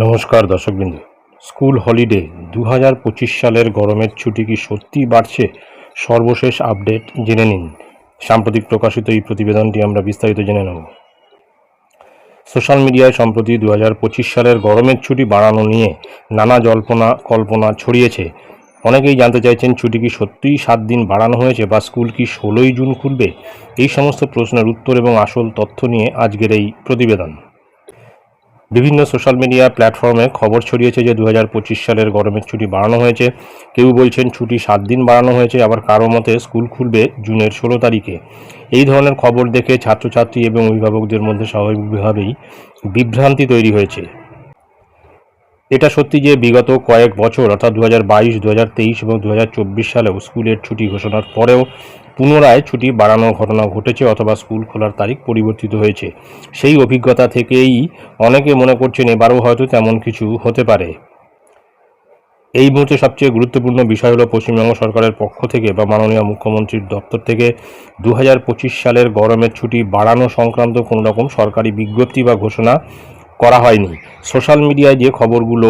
নমস্কার দর্শকবৃন্দ। School holiday দু হাজার পঁচিশ সালের গরমের ছুটি কি সত্যিই বাড়ছে? সর্বশেষ আপডেট জেনে নিন। সাম্প্রতিক প্রকাশিত এই প্রতিবেদনটি আমরা বিস্তারিত জেনে নেব। সোশ্যাল মিডিয়ায় সম্প্রতি দু হাজার পঁচিশ সালের গরমের ছুটি বাড়ানো নিয়ে নানা জল্পনা, কল্পনা ছড়িয়েছে। অনেকেই জানতে চাইছেন ছুটি কি সত্যিই সাত দিন বাড়ানো হয়েছে বা স্কুল কি ষোলোই জুন খুলবে? এই সমস্ত প্রশ্নের উত্তর এবং আসল তথ্য নিয়ে আজকের এই প্রতিবেদন। বিভিন্ন সোশ্যাল মিডিয়া প্ল্যাটফর্মে খবর ছড়িয়েছে যে দু হাজার পঁচিশ সালের গরমের ছুটি বাড়ানো হয়েছে। কেউ বলছেন ছুটি সাত দিন বাড়ানো হয়েছে, আবার কারও মতে স্কুল খুলবে জুনের ষোলো তারিখে। এই ধরনের খবর দেখে ছাত্রছাত্রী এবং অভিভাবকদের মধ্যে স্বাভাবিকভাবেই বিভ্রান্তি তৈরি হয়েছে। এটা সত্যি যে বিগত কয়েক বছর, অর্থাৎ দু হাজার বাইশ দু হাজার তেইশ এবং দু হাজার চব্বিশ সালেও স্কুলের ছুটি ঘোষণার পরেও পুনরায় ছুটি বাড়ানোর ঘটনা ঘটেছে অথবা স্কুল খোলার তারিখ পরিবর্তিত হয়েছে। সেই অভিজ্ঞতা থেকেই অনেকে মনে করছেন এবারও হয়তো তেমন কিছু হতে পারে। এই মুহূর্তে সবচেয়ে গুরুত্বপূর্ণ বিষয় হলো পশ্চিমবঙ্গ সরকারের পক্ষ থেকে বা মাননীয় মুখ্যমন্ত্রীর দপ্তর থেকে দু হাজার পঁচিশ সালের গরমের ছুটি বাড়ানো সংক্রান্ত কোনো রকম সরকারি বিজ্ঞপ্তি বা ঘোষণা করা হয়নি। সোশ্যাল মিডিয়ায় যে খবরগুলো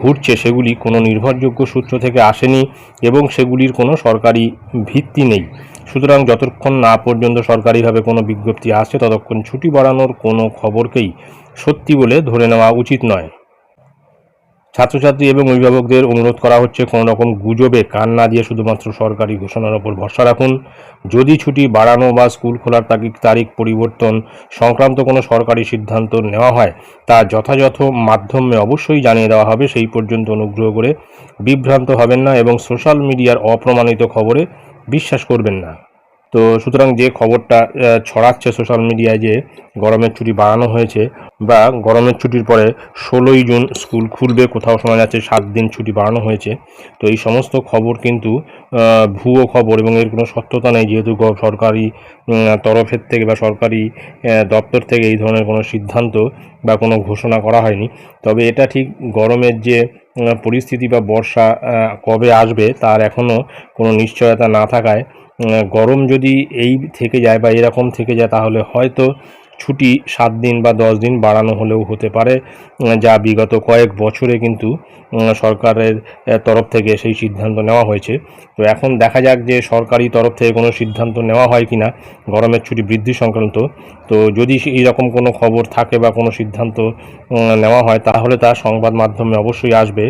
ঘুরছে, সেগুলি কোনো নির্ভরযোগ্য সূত্র থেকে আসেনি এবং সেগুলির কোনো সরকারি ভিত্তি নেই। সুতরাং যতক্ষণ না পর্যন্ত সরকারিভাবে কোনো বিজ্ঞপ্তি আসে ততক্ষণ ছুটি বাড়ানোর কোনো খবরকেই সত্যি বলে ধরে নেওয়া উচিত নয়। ছাত্রছাত্রী এবং অভিভাবকদের অনুরোধ করা হচ্ছে কোনো রকম গুজবে কান না দিয়ে শুধুমাত্র সরকারি ঘোষণার ওপর ভরসা রাখুন। যদি ছুটি বাড়ানো বা স্কুল খোলার তারিখ পরিবর্তন সংক্রান্ত কোনো সরকারি সিদ্ধান্ত নেওয়া হয়, তা যথাযথ মাধ্যমে অবশ্যই জানিয়ে দেওয়া হবে। সেই পর্যন্ত অনুগ্রহ করে বিভ্রান্ত হবেন না এবং সোশ্যাল মিডিয়ার অপ্রমাণিত খবরে বিশ্বাস করবেন না। তো সুতরাং যে খবরটা ছড়াচ্ছে সোশ্যাল মিডিয়ায় যে গরমের ছুটি বাড়ানো হয়েছে বা গরমের ছুটির পরে ষোলোই জুন স্কুল খুলবে, কোথাও শোনা যাচ্ছে সাত দিন ছুটি বাড়ানো হয়েছে। তো এই সমস্ত খবর কিন্তু ভুয়ো খবর এবং এর কোনো সত্যতা নেই, যেহেতু সরকারি তরফের থেকে বা সরকারি দপ্তর থেকে এই ধরনের কোনো সিদ্ধান্ত বা কোনো ঘোষণা করা হয়নি। তবে এটা ঠিক গরমের যে পরিস্থিতি বা বর্ষা কবে আসবে তার এখনও কোনো নিশ্চয়তা না থাকায় গরম যদি এই থেকে যায় বা এরকম থেকে যায় তাহলে হয়তো ছুটি সাত দিন বা দশ দিন বাড়ানো হলেও হতে পারে যা বিগত কয়েক বছরে কিন্তু সরকারের তরফ থেকে সেই সিদ্ধান্ত নেওয়া হয়েছে। তো এখন দেখা যাক যে সরকারি তরফ থেকে কোনো সিদ্ধান্ত নেওয়া হয় কি না গরমের ছুটি বৃদ্ধি সংক্রান্ত। তো যদি এই রকম কোনো খবর থাকে বা কোনো সিদ্ধান্ত নেওয়া হয়, তাহলে তা সংবাদ মাধ্যমে অবশ্যই আসবে।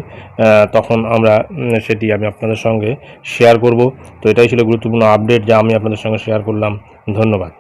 তখন আমরা সেটি আমি আপনাদের সঙ্গে শেয়ার করব। তো এটাই ছিল গুরুত্বপূর্ণ আপডেট যা আমি আপনাদের সঙ্গে শেয়ার করলাম। ধন্যবাদ।